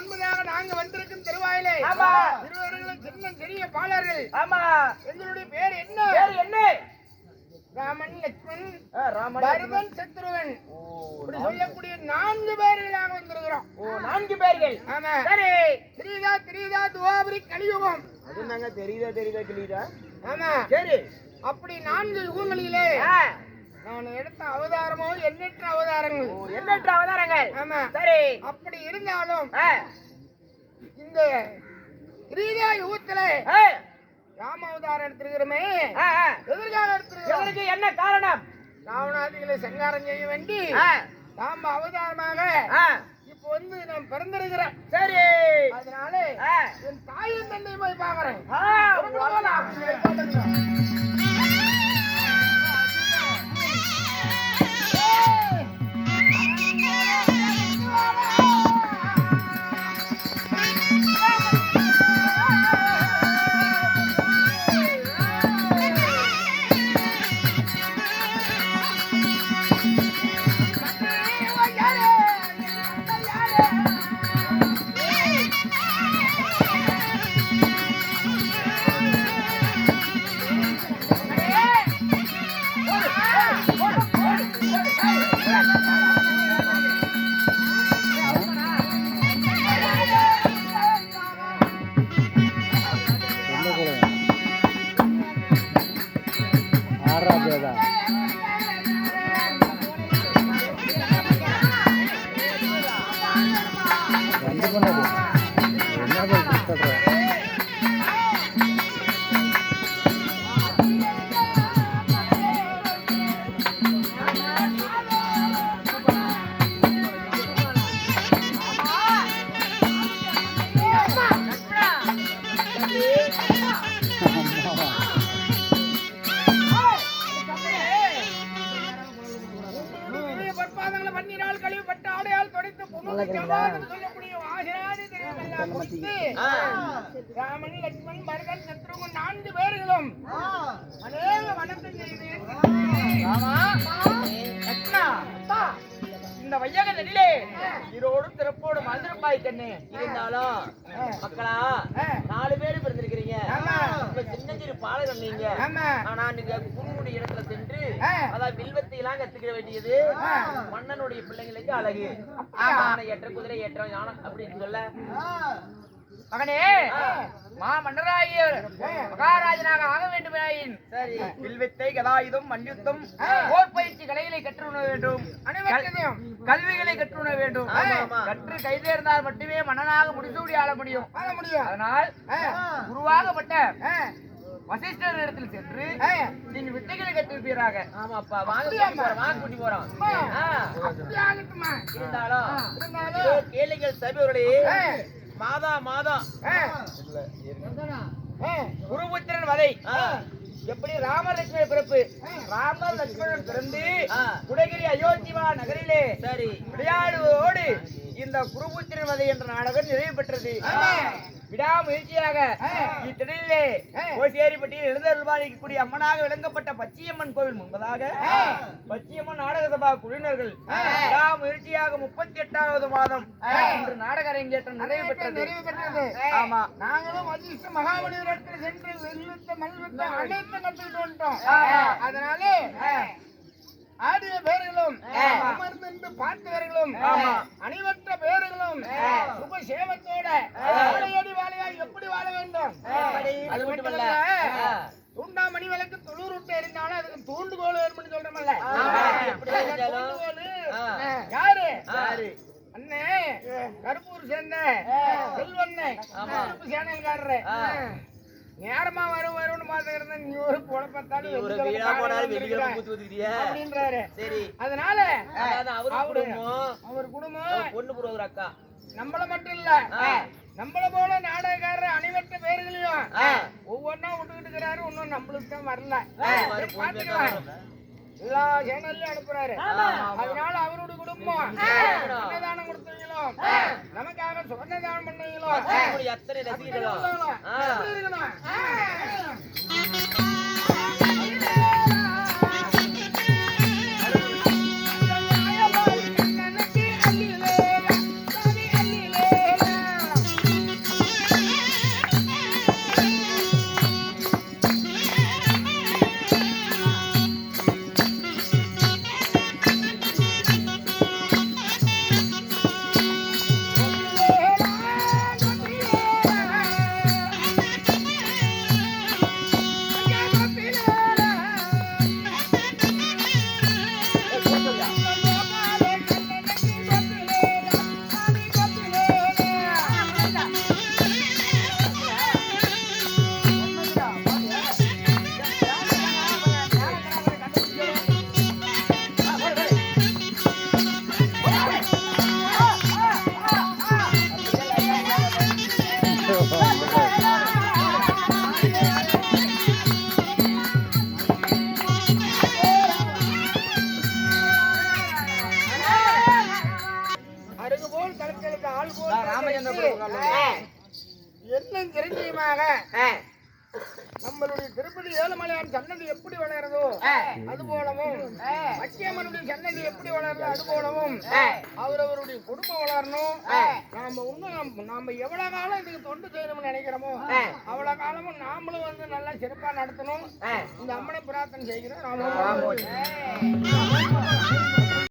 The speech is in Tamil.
முன்பதாக நாங்க வந்திருக்கும் தெருவாயிலே. ஆமா. இருவர்களும் சின்ன சிறிய பாலர்கள். ஆமா. எங்களுடைய பேர் என்ன? பேர் என்ன? ராமன் லட்சுமண் ஆ, ராமன் பரதன் சத்ருவன். இப்படி சொல்லக்கூடிய நான்கு பேர்களாக வந்திருக்கிறோம். ஓ நான்கு பேர்கள். ஆமா. சரி. திரிதா திரிதா துவாபரி கலியுகம். அது நாங்க தெரியுதா தெரியுதா கிளியுதா ஆமா. சரி. அப்படி நான்கு யுகங்களிலே நான் எடுத்த அவதாரமோ எண்ணற்ற அவதாரங்கள். எண்ணற்ற அவதாரங்கள். ஆமா. சரி. அப்படி இருந்தாலும் இந்த திரிதா யுகத்துல ராம அவதாரம் எடுத்திருக்கிறோமே. எதற்காக எடுத்திருக்கிறோம். என்ன காரணம்? ராவணாதிகளை சங்காரம் செய்ய வேண்டி ராம அவதாரமாக இப்போ வந்து நான் பிறந்திருக்கிறேன் சரி. அதனால என் தாயும் தந்தை போய் பாக்குறேன் 对谢。குறித்து ராமன் பரதன் சத்ருகன் நான்கு பேர்களும். அநேக லக்ஷ்மணா, அப்பா, இந்த வையக நெடிலே ஈரோடும் திறப்போடும் மந்திரப்பாய் கண்ணு. இருந்தாலும் மக்களா நாலு பேர் நீங்க ஆமா. ஆனா நீங்க புன்முடி இடத்துல சென்று. அதான் வில்வத்தை எல்லாம் கத்துக்கிற வேண்டியது. மன்னனுடைய பிள்ளைங்களுக்கு அழகு. யானை ஏற்ற குதிரை ஏற்றம் யானை அப்படின்னு சொல்ல. மகனே மா மன்னராயர் மகாராஜனாக ஆக வேண்டுமாயின். சரி. வில்வித்தை கதாயுதம் மல்யுத்தம் போர் பயிற்சி கலைகளை கற்றுணர வேண்டும். கல்விகளை கற்றுணர வேண்டும். கற்று கைதேர்ந்தால் மட்டுமே மன்னனாக முடிசூடி ஆள முடியும். அதனால் ஆ, வசிஷ்டர் இடத்தில் சென்று. நீங்க வித்தைகளை கற்றுப்பீராக ஆமாப்பா வாங்க வாங்க கூட்டி போறோம். இருந்தாலும் கேளுங்கள் சபையோர்களே மாதா ஆ, குருபுத்திரன் வதை. எப்படி ராம லட்சுமண பிறப்பு? ராம லட்சுமணன் பிறந்து குடகிரி அயோத்திவா நகரிலே சரி. விளையாடுவோடு இந்த குருபுத்திரன் வதை என்ற நாடகம் நிறைவு பெற்றது. விடாமுயற்சியாக இத்திடலிலே ஓசேரிப்பட்டியில் எழுந்தருள்வாளிக்கக்கூடிய அம்மனாக விளங்கப்பட்ட பச்சையம்மன் கோவில் முன்பதாக பச்சையம்மன் நாடக சபா குழுவினர்கள் விடாமுயற்சியாக முப்பத்தி எட்டாவது மாதம் இன்று நாடக அரங்கேற்றம் நிறைவு பெற்றது. ஆமா. நாங்களும் வசிஷ்ட மகாபலிபுரத்தில் சென்று வெல்லுத்த மல்வித்த அனைத்தும் கற்றுக்கிட்டு வந்துட்டோம். அதனால ஆடிய பேர்களும் அமர்ந்து பார்த்தவர்களும் அணிவற்ற பேர்களும் சுப வாழையடி வாழையாய் எப்படி வாழ வேண்டும் அது மட்டுமல்ல. தூண்டாமணி விளக்கு துளூர் விட்டு எரிஞ்சாலும் அதுக்கு தூண்டுகோல் வேணும்னு சொல்றோம்ல. எப்படி எரிஞ்சாலும்? தூண்டுகோல். யாரு? அண்ணே. கருப்பூர் சேர்ந்த செல்வண்ணே. கருப்பு சேனல்காரரு நேரமா வரும் வரும்னு பாத்துக்கிறத நீ ஒரு அப்படின்றாரு. சரி. அதனால அதான் அவரு அவரு- குடும்பம். பொண்ணு புற ஒரு அக்கா. நம்மள மட்டும் இல்ல. நம்மள போல நாடகக்காரர் அனைவற்ற பேர்களையும் ஒவ்வொன்னா விட்டுக்கிட்டு இருக்கிறாரு இன்னும் நம்மளுக்கு தான் வரல. பாத்துக்கலாம் எல்லா சேனல்லையும் அனுப்புறாரு. அதனால அவரோட குடும்பம். அன்னதானம் கொடுத்தவங்களோ நமக்காக சொன்னதானம் பண்ணவங்களோ உங்களுடைய அத்தனை என்னும் சிரஞ்சீவியாக நம்மளுடைய திருப்பதி ஏழுமலையான் சன்னதி எப்படி வளருதோ அது போலவும் மக்கியம்மனுடைய சன்னதி எப்படி வளருதோ அது போலவும் அவரவருடைய குடும்பம் வளரணும். நாம இன்னும் நாம எவ்வளவு காலம் இதுக்கு தொண்டு செய்யணும்னு நினைக்கிறோமோ அவ்வளவு காலமும் நாமளும் வந்து நல்லா சிறப்பா நடத்தணும். இந்த அம்மனை பிரார்த்தனை செய்கிறோம். ராம